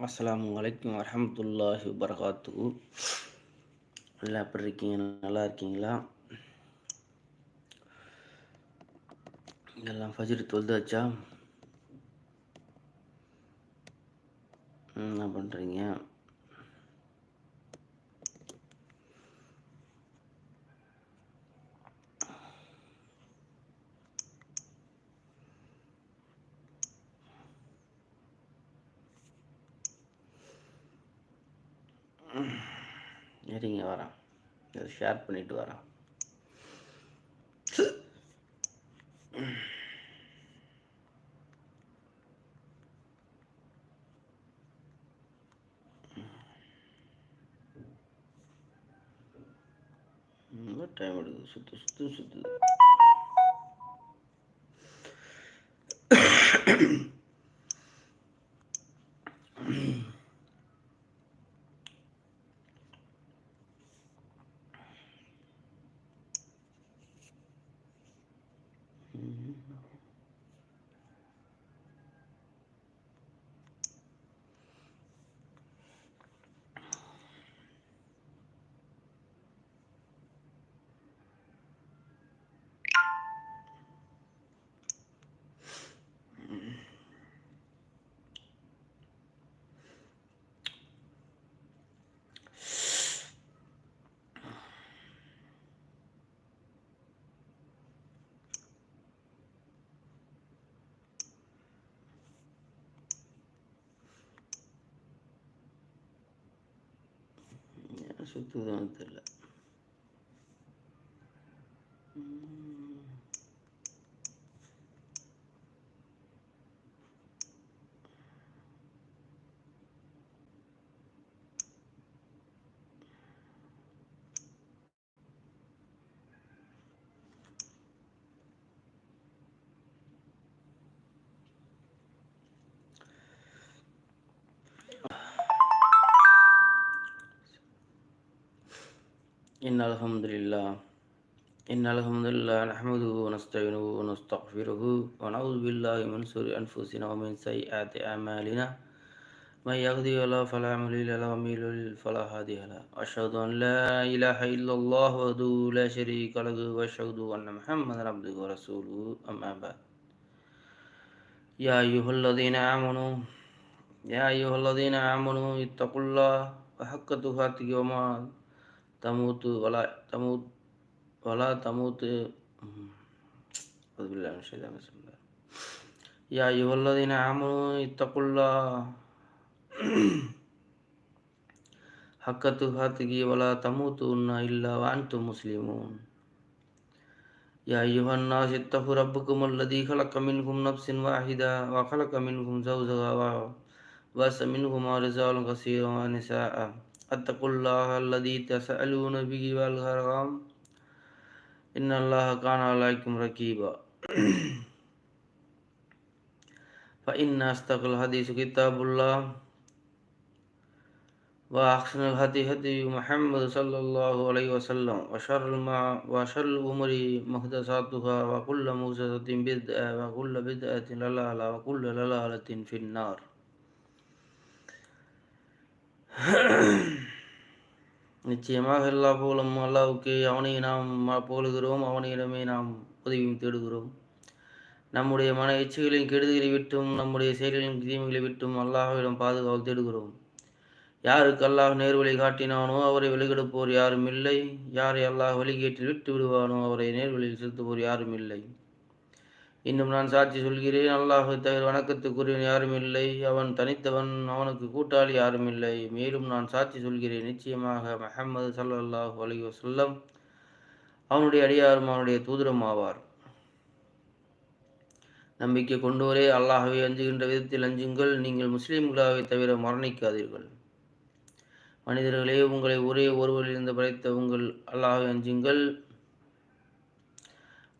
அஸ்லாம் வலைக்கம் வரமத்துல்லாஹி வரகாத்து எல்லாம் எப்படி இருக்கீங்க நல்லா இருக்கீங்களா எல்லாம் ஃபஜ்ரு தொழுதாச்சா என்ன பண்ணுறீங்க சரிங்க வரேன். இதை ஷேர் பண்ணிட்டு வரேன். டைம் எடுக்குது. சுத்து சுத்து சுத்து. சுற்றுதான் தெரில إن الحمد لله. إن الحمد لله نحمده ونستعينه ونستغفره ونعوذ بالله من شرور أنفسنا ومن سيئات أعمالنا. من يهدي الله فلا مضل له ومن يضلل فلا هادي له. أشهد أن لا إله إلا الله وحده لا شريك له وأشهد أن محمدا عبده ورسوله. أما بعد يا أيها الذين آمنوا يا أيها الذين آمنوا اتقوا الله وحق تقاته وما تموت ولا تموت ولا تموت أعوذ بالله من الشيطان الرجيم يا أيها الذين آمنوا اتقوا الله حق تقاته ولا تموتن إلا وأنتم مسلمون يا أيها الناس اتقوا ربكم الذي خلق منكم نفس واحدة وخلق منكم زوجها وبث منهما رجالا كثيرا ونساء اتقوا الله الذي تسألون به والغرام إن الله كان عليكم رقيبا. فإن أصدق الحديث كتاب الله وأحسن الهدي هدي محمد صلى الله عليه وسلم وشر المع... وشر الأمور محدثاتها وكل محدثة بدعة وكل بدعة ضلالة وكل ضلالة في النار. நிச்சயமாக எல்லா போலும் அல்லாவுக்கு அவனை நாம் போலுகிறோம் அவனிடமே நாம் உதவியும் தேடுகிறோம். நம்முடைய மன எச்சுகளின் கெடுதலை விட்டும் நம்முடைய செயல்களின் தீமைகளை விட்டும் அல்லாஹ்விடம் பாதுகாவல் தேடுகிறோம். யாருக்கு அல்லாஹ் நேர்வழி காட்டினானோ அவரை வெளிகெடுப்போர் யாரும் இல்லை. யாரை அல்லாஹ் வழிகேட்டில் விட்டு விடுவானோ அவரை நேர்வழியில் செலுத்துவோர் யாரும் இல்லை. இன்னும் நான் சாட்சி சொல்கிறேன். அல்லாஹு தவிர வணக்கத்துக்குரியவன் யாரும் இல்லை. அவன் தனித்தவன் அவனுக்கு கூட்டாளி யாரும் இல்லை. மேலும் நான் சாட்சி சொல்கிறேன். நிச்சயமாக மஹம்மது சல்லாஹூ அலி வசல்லம் அவனுடைய அடியாரும் அவனுடைய தூதரும் ஆவார். நம்பிக்கை கொண்டோரே அல்லாஹவை அஞ்சுகின்ற விதத்தில் அஞ்சுங்கள். நீங்கள் முஸ்லீம்களாவை தவிர மரணிக்காதீர்கள். மனிதர்களே உங்களை ஒரே ஒருவரிலிருந்து படைத்த உங்கள் அல்லாஹை அஞ்சுங்கள்.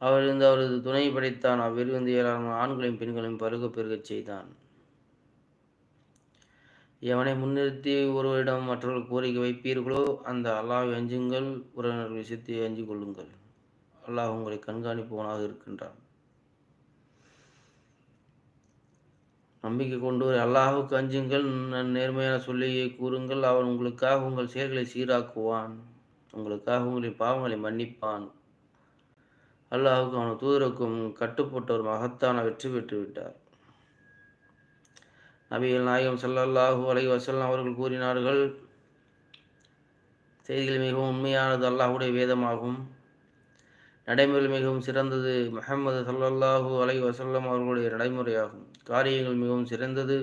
அவரிருந்து அவரது துணை படைத்தான். அவ்விருந்து ஏராளமான ஆண்களையும் பெண்களையும் பருக பெருகச் செய்தான். எவனை முன்னிறுத்தி ஒருவரிடம் மற்றவர்கள் கோரிக்கை வைப்பீர்களோ அந்த அல்லாஹ் அஞ்சுங்கள் உறவினர்கள் விஷயத்தை அஞ்சு கொள்ளுங்கள். அல்லாஹ் உங்களை கண்காணிப்பவனாக இருக்கின்றான். நம்பிக்கை கொண்டு அல்லாஹுக்கு அஞ்சுங்கள் நேர்மையான சொல்லியை கூறுங்கள். அவன் உங்களுக்காக உங்கள் செயல்களை சீராக்குவான். உங்களுக்காக உங்களின் பாவங்களை மன்னிப்பான். அல்லாஹுக்கு அவன் தூதருக்கும் கட்டுப்பட்ட ஒரு மகத்தான வெற்றி பெற்று விட்டார். நபிகள் நாயகம் சல்லல்லாஹூ அலை வசல்லாம் அவர்கள் கூறினார்கள் செய்திகள் மிகவும் உண்மையானது அல்லாஹுடைய வேதமாகும். நடைமுறையில் மிகவும் சிறந்தது முகமது சல்லல்லாஹூ அலை வசல்லம் அவர்களுடைய நடைமுறையாகும். காரியங்கள் மிகவும் சிறந்தது.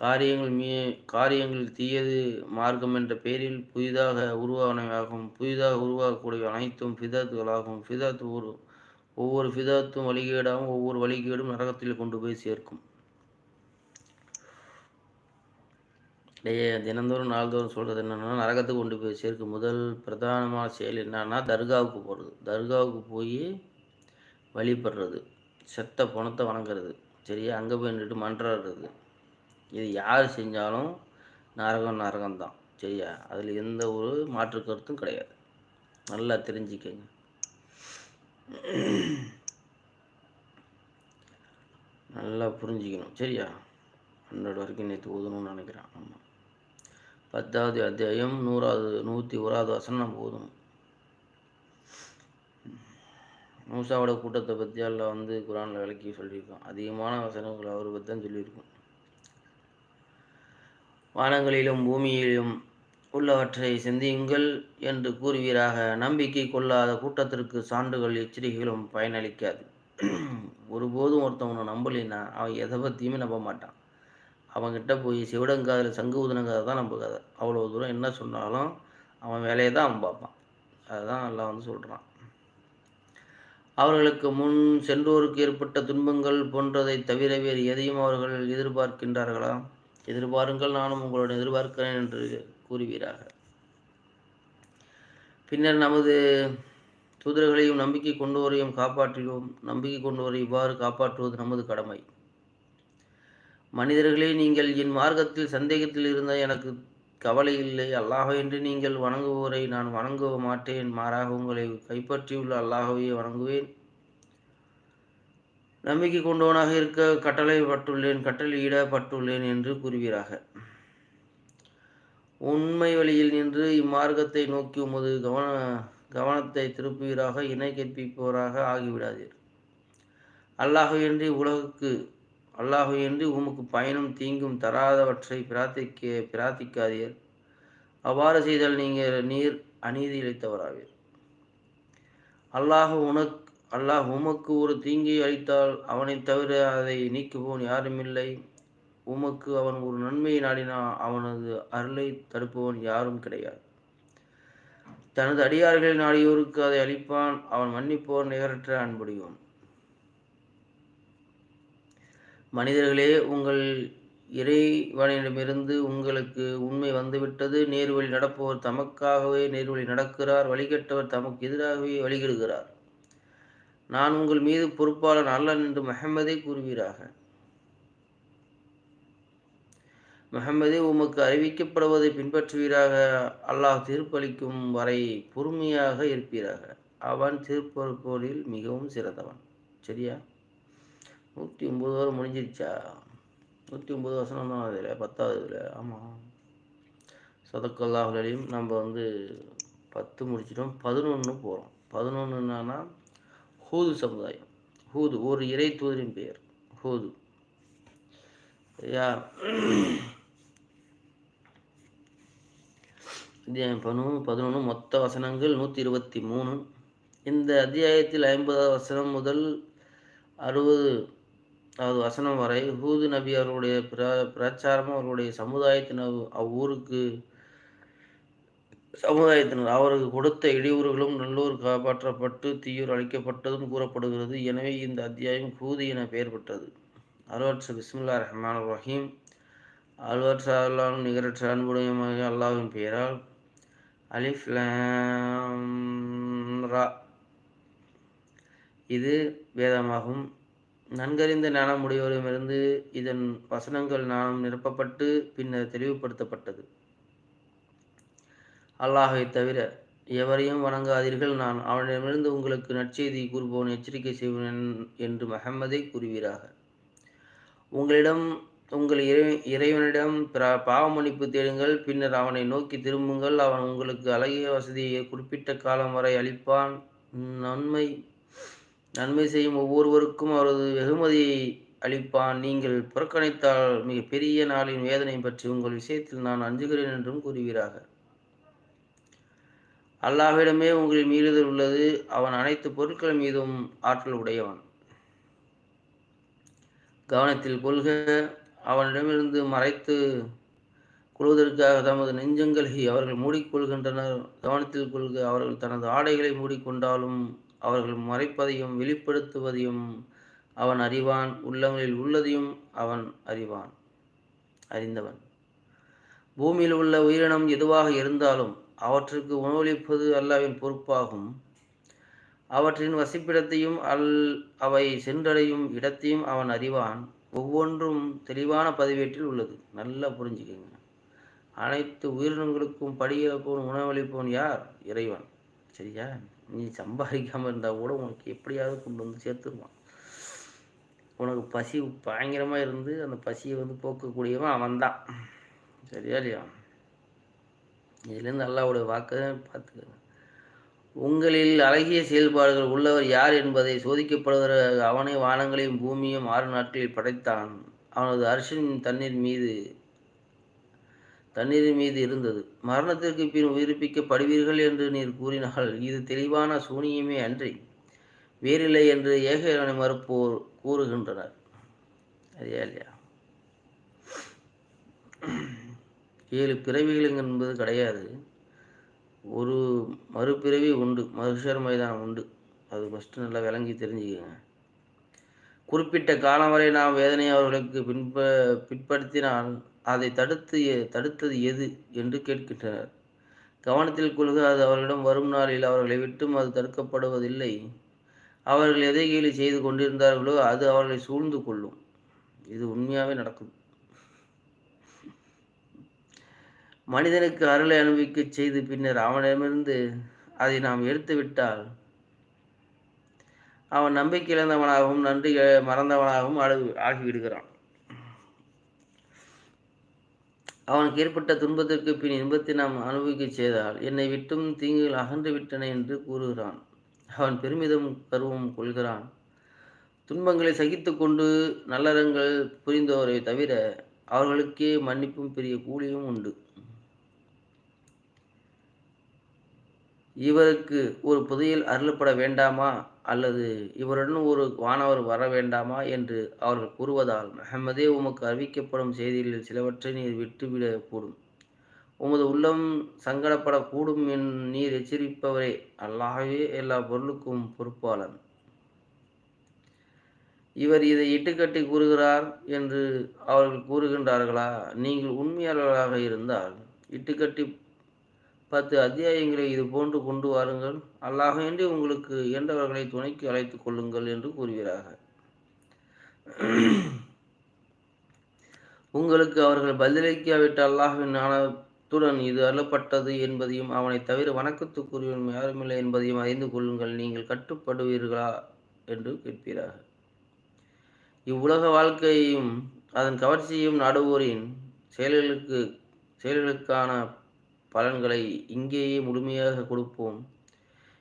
காரியங்கள் மீ காரியங்கள் தீயது மார்க்கம் என்ற பெயரில் புதிதாக உருவானவையாகும். புதிதாக உருவாகக்கூடிய அனைத்தும் ஃபிதாத்துகளாகும் ஃபிதாத்து ஒரு ஒவ்வொரு ஃபிதாத்தும் வழிகேடாகவும் ஒவ்வொரு வழிகேடும் நரகத்தில் கொண்டு போய் சேர்க்கும். இடையே தினந்தோறும் நாள்தோறும் சொல்கிறது என்னென்னா நரகத்துக்கு கொண்டு போய் சேர்க்கும். முதல் பிரதானமான செயல் என்னன்னா தர்காவுக்கு போகிறது தர்காவுக்கு போய் வழிபடுறது. செத்த பணத்தை வணங்குறது. சரியா? அங்கே போய் நின்றுட்டு மன்றாடுறது. இது யார் செஞ்சாலும் நரகம் தான் சரியா? அதில் எந்த ஒரு மாற்று கருத்தும் கிடையாது. நல்லா தெரிஞ்சுக்கங்க. நல்லா புரிஞ்சிக்கணும். சரியா? ஹண்ட்ரட் வரைக்கும் நேற்று ஓதணும்னு நினைக்கிறேன். ஆமாம் பத்தாவது அத்தியாயம் நூறாவது நூற்றி ஓராவது வசனம் போதும் மூசாவோட கூட்டத்தை பற்றி எல்லாம் வந்து குரானில் விளக்கி சொல்லியிருக்கோம். அதிகமான வசனங்கள் அவரை பற்றி தான் சொல்லியிருக்கோம். வானங்களிலும் பூமியிலும் உள்ளவற்றை சிந்தியுங்கள் என்று கூறுவீராக. நம்பிக்கை கொள்ளாத கூட்டத்திற்கு சான்றுகள் எச்சரிக்கைகளும் பயனளிக்காது. ஒருபோதும் ஒருத்தவனை நம்பலைன்னா அவன் எதை பற்றியுமே நம்ப மாட்டான். அவன்கிட்ட போய் சிவடங்காதில் சங்கு ஊதுனங்காத தான் நம்ப கதை அவ்வளோ தூரம் என்ன சொன்னாலும் அவன் வேலையை தான் அவன் பார்ப்பான். அதுதான் நல்லா வந்து சொல்கிறான் அவர்களுக்கு முன் சென்றோருக்கு ஏற்பட்ட துன்பங்கள் போன்றதை தவிர வேறு எதையும் அவர்கள் எதிர்பார்க்கின்றார்களா? எதிர்பாருங்கள் நானும் உங்களுடன் எதிர்பார்க்கிறேன் என்று கூறுவீராக. பின்னர் நமது தூதர்களையும் நம்பிக்கை கொண்டோரையும் காப்பாற்றுவோம் நம்பிக்கை கொண்டோரை இவ்வாறு காப்பாற்றுவது நமது கடமை. மனிதர்களே நீங்கள் என் மார்க்கத்தில் சந்தேகத்தில் இருந்த எனக்கு கவலை இல்லை. அல்லாஹோ என்று நீங்கள் வணங்குவோரை நான் வணங்க மாட்டேன் மாறாக உங்களை கைப்பற்றியுள்ள அல்லாஹவையே வணங்குவேன். நம்பிக்கை கொண்டவனாக இருக்க கட்டளைப்பட்டுள்ளேன் கட்டளையிடப்பட்டுள்ளேன் என்று கூறுவீராக. உண்மை வழியில் நின்று இம்மார்க்கத்தை நோக்கி உமது கவன கவனத்தை திருப்புவீராக இணை கற்பிப்பவராக ஆகிவிடாதீர். அல்லாஹையின்றி உலகுக்கு அல்லாஹு உமக்கு பயனும் தீங்கும் தராதவற்றை பிரார்த்திக்க பிரார்த்திக்காதீர். அவ்வாறு செய்தால் நீங்கள் நீர் அநீதி இழைத்தவராவீர். அல்லாஹு உனக்கு அல்லாஹ் உமக்கு ஒரு தீங்கை அளித்தால் அவனை தவிர அதை நீக்குவோன் யாருமில்லை. உமக்கு அவன் ஒரு நன்மையை நாடினா அவனது அருளை தடுப்பவன் யாரும் கிடையாது. தனது அடியார்களை நாடியோருக்கு அதை அளிப்பான். அவன் மன்னிப்போர் நிகரற்ற அன்புடையோன். மனிதர்களே உங்கள் இறைவனிடமிருந்து உங்களுக்கு உண்மை வந்துவிட்டது. நேர்வழி நடப்பவர் தமக்காகவே நேர்வழி நடக்கிறார். வழிகட்டவர் தமக்கு எதிராகவே வழிகிடுகிறார். நான் உங்கள் மீது பொறுப்பாளர் அல்ல என்று மெஹம்மதே கூறுவீராக. மெஹம்மதே உமக்கு அறிவிக்கப்படுவதை பின்பற்றுவீராக. அல்லாஹ் தீர்ப்பளிக்கும் வரை பொறுமையாக இருப்பீராக. அவன் தீர்ப்பளிப்போரில் மிகவும் சிறந்தவன். சரியா? நூற்றி ஒம்பது வாரம் முடிஞ்சிருச்சா? நூற்றி ஒம்பது வசனம் தான் அதில் பத்தாவது இதில். ஆமாம் சதக்கல்லாஹுலையும் நம்ம வந்து பத்து முடிச்சிட்டோம். பதினொன்று போகிறோம் பதினொன்று என்னன்னா ஹூது சமுதாயம். ஹூது ஒரு இறை தூதரின் பெயர். ஹூது. சரியா அத்தியாயம் பதினொன்று பதினொன்று மொத்த வசனங்கள் நூற்றி இருபத்தி மூணு இந்த அத்தியாயத்தில் ஐம்பதாவது வசனம் முதல் அறுபது அதாவது வசனம் வரை ஹூது நபி அவர்களுடைய பிர பிரச்சாரமும் அவர்களுடைய சமுதாயத்தின் அவ்வூருக்கு சமுதாயத்தினர். அவருக்கு கொடுத்த இடையூறுகளும் நல்லூர் காப்பாற்றப்பட்டு தீயூர் அளிக்கப்பட்டதும் கூறப்படுகிறது. எனவே இந்த அத்தியாயம் கூதி என பெயர் பெற்றது. அல்வர்ஸ் பிஸ்மில்லா ரஹ்மான் ரஹீம். அல்வர்ஸ் அல்லாஹ் நிகரற்ற அன்புடையமாக அல்லாவின் பெயரால் அலிஃப் ரா. இது வேதமாகும். நன்கறிந்த ஞானமுடையோரிடமிருந்து இதன் வசனங்கள் ஞானம் நிரப்பப்பட்டு பின்னர் தெளிவுபடுத்தப்பட்டது. அல்லாஹை தவிர எவரையும் வணங்காதீர்கள். நான் அவனிடமிருந்து உங்களுக்கு நற்செய்தி கூறுபவன் எச்சரிக்கை செய்வேன் என்று மஹம்மதை கூறுவீராக. உங்களிடம் உங்கள் இறை இறைவனிடம் பாவ மன்னிப்பு தேடுங்கள். பின்னர் அவனை நோக்கி திரும்புங்கள். அவன் உங்களுக்கு அழகிய வசதியை குறிப்பிட்ட காலம் வரை அளிப்பான். நன்மை நன்மை செய்யும் ஒவ்வொருவருக்கும் அவரது வெகுமதியை அளிப்பான். நீங்கள் புறக்கணித்தால் மிக பெரிய நாளின் வேதனை பற்றி உங்கள் விஷயத்தில் நான் அஞ்சுகிறேன் என்றும் கூறுகிறார்கள் அல்லாஹ்விடமே உங்களின் மீறுதல் உள்ளது. அவன் அனைத்து பொருட்கள் மீதும் ஆற்றல் உடையவன். கவனத்தில் கொள்க. அவனிடமிருந்து மறைத்து கொள்வதற்காக தமது நெஞ்சங்களை அவர்கள் மூடிக்கொள்கின்றனர். கவனத்தில் கொள்க. அவர்கள் தனது ஆடைகளை மூடிக்கொண்டாலும் அவர்கள் மறைப்பதையும் வெளிப்படுத்துவதையும் அவன் அறிவான். உள்ளங்களில் உள்ளதையும் அவன் அறிவான். அறிந்தவன். பூமியில் உள்ள உயிரினம் எதுவாக இருந்தாலும் அவற்றுக்கு உணவளிப்பது அல்லாவின் பொறுப்பாகும். அவற்றின் வசிப்பிடத்தையும் அல் அவை சென்றடையும் இடத்தையும் அவன் அறிவான். ஒவ்வொன்றும் தெளிவான பதிவேட்டில் உள்ளது. நல்லா புரிஞ்சுக்கோங்க. அனைத்து உயிரினங்களுக்கும் படியிறப்பவன் உணவளிப்பவன் யார்? இறைவன். சரியா? நீ சம்பாதிக்காமல் இருந்தால் கூட உனக்கு எப்படியாவது கொண்டு வந்து சேர்த்துருவான். உனக்கு பசி பயங்கரமாக இருந்து அந்த பசியை வந்து போக்கக்கூடியவன் அவன்தான். சரியா இல்லையா? இதிலிருந்து அல்லாவுடைய வாக்குதான் பார்த்துக்கோங்க. உங்களில் அழகிய செயல்பாடுகள் உள்ளவர் யார் என்பதை சோதிக்கப்படுகிற அவனை வானங்களையும் பூமியும் ஆறு நாட்களில் படைத்தான். அவனது அரசின் தண்ணீர் மீது தண்ணீரின் மீது இருந்தது. மரணத்திற்கு பின் உயிர்ப்பிக்கப்படுவீர்கள் என்று நீர் கூறினால் இது தெளிவான சூனியமே அன்றி வேறில்லை என்று ஏக மறுப்போர் கூறுகின்றனர். அதே இல்லையா? ஏழு பிறவிகள் என்பது கிடையாது. ஒரு மறுபிறவி உண்டு மருஷர் மைதானம் உண்டு. அது ஃபஸ்ட்டு நல்லா விளங்கி தெரிஞ்சுக்கோங்க. குறிப்பிட்ட காலம் வரை நாம் வேதனை அவர்களுக்கு பின்ப பின்படுத்தினால் அதை தடுத்து தடுத்தது எது என்று கேட்கின்றனர். கவனத்தில் கொள்க அது அவர்களிடம் வரும் நாளில் அவர்களை விட்டும் அது தடுக்கப்படுவதில்லை. அவர்கள் எதை கேலி செய்து கொண்டிருந்தார்களோ அது அவர்களை சூழ்ந்து கொள்ளும். இது உண்மையாகவே நடக்கும். மனிதனுக்கு அருளை அனுபவிக்க செய்து பின்னர் அவனிடமிருந்து அதை நாம் எடுத்து விட்டால் அவன் நம்பிக்கை இழந்தவனாகவும் நன்றி மறந்தவனாகவும் ஆகிவிடுகிறான். அவனுக்கு ஏற்பட்ட துன்பத்திற்கு பின் இன்பத்தை நாம் அனுபவிக்க செய்தால் என்னை விட்டும் தீங்குகள் அகன்று விட்டன என்று கூறுகிறான். அவன் பெருமிதம் கருவம் கொள்கிறான். துன்பங்களை சகித்து கொண்டு நல்லறங்கள் புரிந்தோரை தவிர அவர்களுக்கே மன்னிப்பும் பெரிய கூலியும் உண்டு. இவருக்கு ஒரு புதையல் அருளப்பட வேண்டாமா? அல்லது இவருடன் ஒரு வானவர் வர வேண்டாமா? என்று அவர்கள் கூறுவதால் அஹமதே உமக்கு அறிவிக்கப்படும் செய்திகளில் சிலவற்றை நீர் விட்டுவிடக்கூடும் உமது உள்ளம் சங்கடப்படக்கூடும் என் நீர் எச்சரிப்பவரே அல்லாகவே எல்லா பொருளுக்கும் பொறுப்பாளன். இவர் இதை இட்டுக்கட்டி கூறுகிறார் என்று அவர்கள் கூறுகின்றார்களா? நீங்கள் உண்மையாளர்களாக இருந்தால் இட்டுக்கட்டி பத்து அத்தியாயங்களை இது போன்று கொண்டு வாருங்கள். அல்லாஹேண்டி உங்களுக்கு இயன்றவர்களை துணைக்கு அழைத்து கொள்ளுங்கள் என்று கூறுகிறார்கள் உங்களுக்கு அவர்கள் பதிலளிக்காவிட்ட அல்லாஹின் ஞானத்துடன் இது அருளப்பட்டது என்பதையும் அவனை தவிர வணக்கத்துக்குரியவன் யாருமில்லை என்பதையும் அறிந்து கொள்ளுங்கள். நீங்கள் கட்டுப்படுவீர்களா என்று கேட்கிறார்கள் இவ்வுலக வாழ்க்கையையும் அதன் கவர்ச்சியையும் நாடுவோரின் செயல்களுக்கு செயல்களுக்கான பலன்களை இங்கேயே முழுமையாக கொடுப்போம்.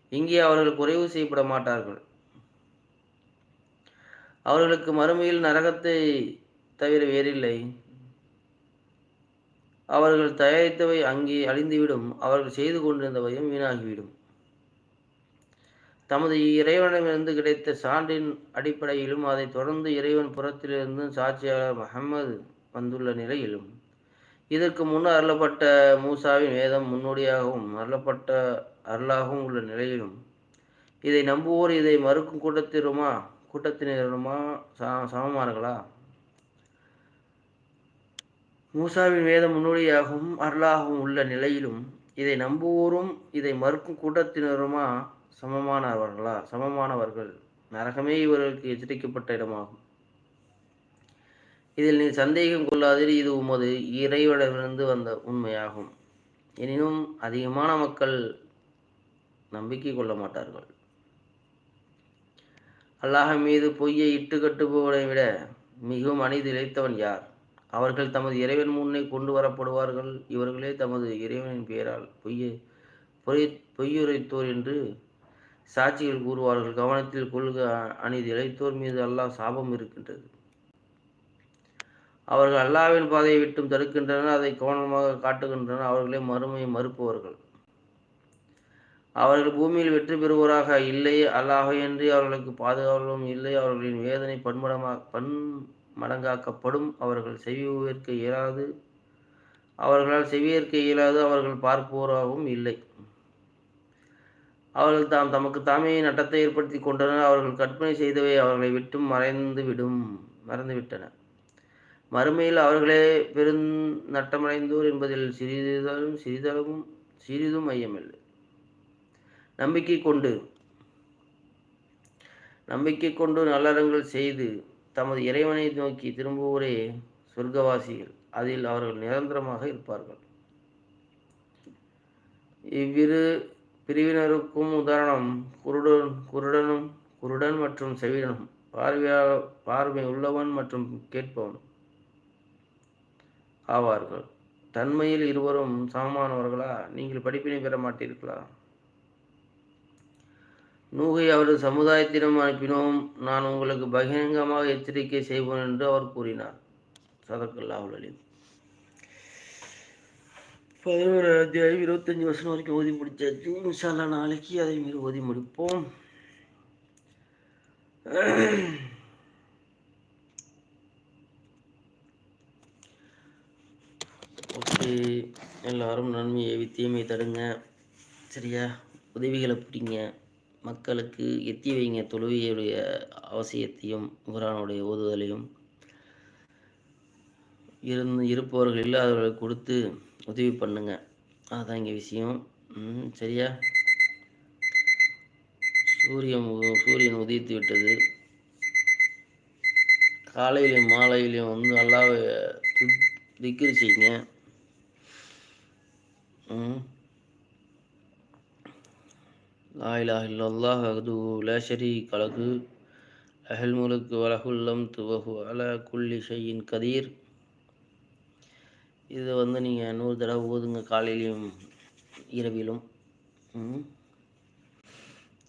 இங்கே அவர்கள் குறைவு செய்யப்பட மாட்டார்கள். அவர்களுக்கு மறுமையில் நரகத்தை தவிர வேறில்லை. அவர்கள் தயாரித்தவை அங்கே அழிந்துவிடும். அவர்கள் செய்து கொண்டிருந்தவையும் வீணாகிவிடும். தமது இறைவனிடமிருந்து கிடைத்த சான்றின் அடிப்படையிலும் அதை தொடர்ந்து இறைவன் புறத்திலிருந்து சாட்சியாளர் முகமது வந்துள்ள நிலையிலும் இதற்கு முன்னர் அருளப்பட்ட மூசாவின் வேதம் முன்னோடியாகவும் அருளப்பட்ட அருளாகவும் உள்ள நிலையிலும் இதை நம்புவோர் இதை மறுக்கும் கூட்டத்திருமா கூட்டத்தினருமா சமமானங்களா மூசாவின் வேதம் முன்னோடியாகவும் அருளாகவும் உள்ள நிலையிலும் இதை நம்புவோரும் இதை மறுக்கும் கூட்டத்தினருமா சமமானவர்களா? சமமானவர்கள். நரகமே இவர்களுக்கு எச்சரிக்கப்பட்ட இடமாகும். இதில் நீ சந்தேகம் கொள்ளாதீர் இது உமது இறைவனிடமிருந்து வந்த உண்மையாகும். எனினும் அதிகமான மக்கள் நம்பிக்கை கொள்ள மாட்டார்கள். அல்லாஹ் மீது பொய்யை இட்டு கட்டுபவனை விட மிகவும் அநீதி இழைத்தவன் யார்? அவர்கள் தமது இறைவன் முன்னே கொண்டு வரப்படுவார்கள். இவர்களே தமது இறைவனின் பெயரால் பொய்யை பொய் பொய்யுரைத்தோர் என்று சாட்சிகள் கூறுவார்கள். கவனத்தில் கொள்க அநீதி இழைத்தோர் மீது அல்லாஹ் சாபம் இருக்கின்றது. அவர்கள் அல்லாவின் பாதையை விட்டும் தடுக்கின்றனர் அதை கவனமாக காட்டுகின்றனர். அவர்களே மறுமையை மறுப்பவர்கள். அவர்கள் பூமியில் வெற்றி பெறுவோராக இல்லை. அல்லாஹையின்றி அவர்களுக்கு பாதுகாவலும் இல்லை. அவர்களின் வேதனை பன்மடமா பன் மடங்காக்கப்படும் அவர்கள் செவியேற்க இயலாது. அவர்களால் செவியேற்க இயலாது. அவர்கள் பார்ப்போராகவும் இல்லை. அவர்கள் தாம் தமக்கு தாமே நட்டத்தை ஏற்படுத்தி கொண்டனர். அவர்கள் கற்பனை செய்தவை அவர்களை விட்டும் மறைந்து விடும் மறந்துவிட்டன. மறுமையில் அவர்களே பெரும் நட்டமடைந்தோர் என்பதில் சிறிதளவும் சிறிதளவும் சிறிதும் ஐயமில்லை. நம்பிக்கை கொண்டு நம்பிக்கை கொண்டு நல்லறங்கள் செய்து தமது இறைவனை நோக்கி திரும்புவோரே சொர்க்கவாசிகள். அதில் அவர்கள் நிரந்தரமாக இருப்பார்கள். இவ்விரு பிரிவினருக்கும் உதாரணம் குருடன் குருடனும் குருடன் மற்றும் செவிடனும். பார்வையா பார்வை உள்ளவன் மற்றும் கேட்பவன் ஆவார்கள். தன்மையில் இருவரும் சமமானவர்களா? நீங்கள் படிப்பினை பெற மாட்டீர்களா? நூகை அவரது சமுதாயத்திடம் அனுப்பினோம். நான் உங்களுக்கு பகிரங்கமாக எச்சரிக்கை செய்வோம் என்று அவர் கூறினார். சதக்கல்லாஹுலின் பதினோரு அத்தியாயம் இருபத்தஞ்சி வருஷம் வரைக்கும் ஓதி முடிச்சாச்சு. இன்ஷால்லா நாளைக்கு அதை மீறி ஓதி முடிப்போம் ஓகே எல்லாரும் நன்மையை வித்தியமையை தடுங்க. சரியா? உதவிகளை பிடிங்க மக்களுக்கு எத்தி வைங்க. தொழுவியுடைய அவசியத்தையும் குரானுடைய ஓதுதலையும். இருந்து இருப்பவர்கள் இல்லாதவர்களுக்கு கொடுத்து உதவி பண்ணுங்க. அதுதான் இங்கே விஷயம். சரியா? சூரியன் சூரியன் உதித்து விட்டது. காலையிலையும் மாலையிலையும் வந்து நல்லா திக்கிரி செய்யுங்க. லா இலாஹ இல்லல்லாஹ் அஹ்து லா ஷரீக் அலகு வலகுல்லம் துவகு அல குள்ளி ஷையின் கதீர் இதை வந்து நீங்கள் நூறு தடவை ஓதுங்க காலையிலையும் இரவிலும்.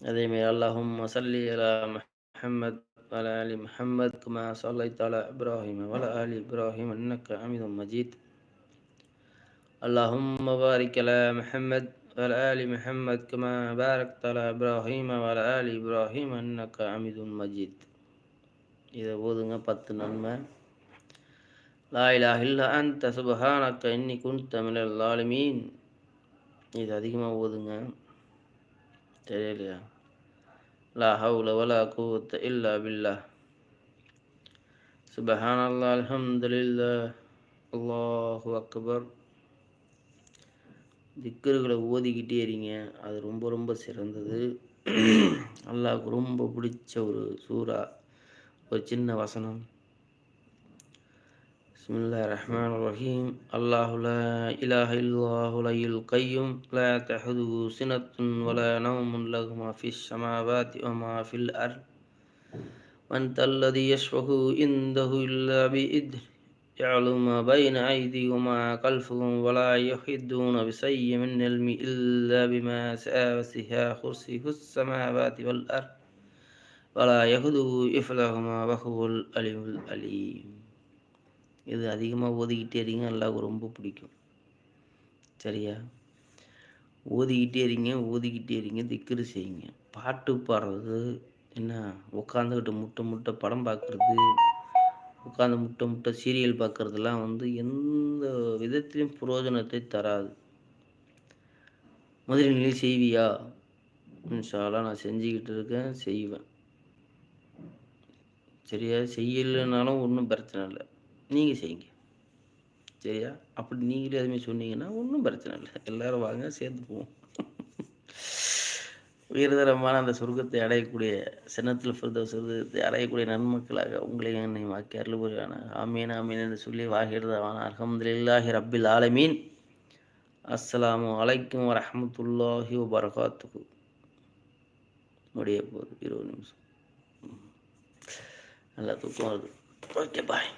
அதேமாரி அல்லாஹும் மசல்லி அலா மஹம்மத் வல அலி முஹம்மத் குமா சல்லை தலா இப்ராஹிம் வல அலி இப்ராஹிம் அன்னக்க அமிதம் மஜீத் اللهم بارك على محمد وعلى آل محمد كما باركت على إبراهيم وعلى آل إبراهيم إنك حميد مجيد இதை ஓதுங்க பத்து நன்மை லா இலாஹ இல்லா அந்த சுபஹானக்க இன்னி குன்த மினல் லாலிமீன் இது அதிகமாக ஓதுங்க தெரியலையா லா ஹவுல வலா குவத்த இல்லா பில்லா சுபஹான் அல்லா அல்ஹம்துலில்லா அல்லாஹு அக்பர் திக்கர்களை ஓதிக்கிட்டே இருங்க அது ரொம்ப ரொம்ப சிறந்தது அல்லாவுக்கு ரொம்ப பிடிச்ச ஒரு சூறா ஒரு சின்ன வசனம் பிஸ்மில்லா ரஹ்மான் ரஹீம் அல்லாஹு லா இலாஹ இல்லாஹு லையுல் கையும் லா தஹதுஹு சினத்துன் வலா நௌமுன் லஹு மா ஃபிஸ் ஸமாவாதி வ மா ஃபில் அர்த் من ذا الذي يشفه عنده إلا بإذنه يعلم ما بين أيديهم وما خلفهم ولا يحيطون بشيء من علم إلا بما شاء وسع كرسيه السماوات والأرض ولا يهده إفلهما وهو العليم العليم இது அதிகமாக ஓதிக்கிட்டே இருங்க அல்லாவுக்கு ரொம்ப பிடிக்கும் சரியா ஓதிக்கிட்டே இருங்க ஓதிக்கிட்டே இருங்க திக்ரு செய்யுங்க பாட்டு பாடுறது என்ன உட்காந்துக்கிட்டு முட்டை முட்டை படம் பார்க்குறது உட்காந்து முட்டை முட்டை சீரியல் பார்க்குறதுலாம் வந்து எந்த விதத்திலையும் புரோஜனத்தை தராது. முதலில் நீ செய்வியா இன்ஷாலாம் நான் செஞ்சுக்கிட்டு இருக்கேன் செய்வேன். சரியா? செய்யலைனாலும் ஒன்றும் பிரச்சனை இல்லை. நீங்கள் செய்யுங்க. சரியா? அப்படி நீங்களே எதுவுமே சொன்னீங்கன்னா ஒன்றும் பிரச்சனை இல்லை. எல்லோரும் வாங்க சேர்ந்து போவோம். உயர்தரமான அந்த சொர்க்கத்தை அடையக்கூடிய சின்னத்தில் பிறந்த சொர்க்கத்தை அடையக்கூடிய நன்மக்களாக உங்களை என்னை வாக்கி அருள்புரியான ஆமீன் ஆமீன் என்று சொல்லி வாகிடுதாவான அலமதுல்லாஹி ரப்பில் ஆலமீன். அஸ்ஸலாமு அலைக்கும் வரமத்துல்லாஹி வரகாத்துக்கு முடிய போகுது. இருபது நிமிஷம். நல்லா தூக்கம் வருது. Okay bye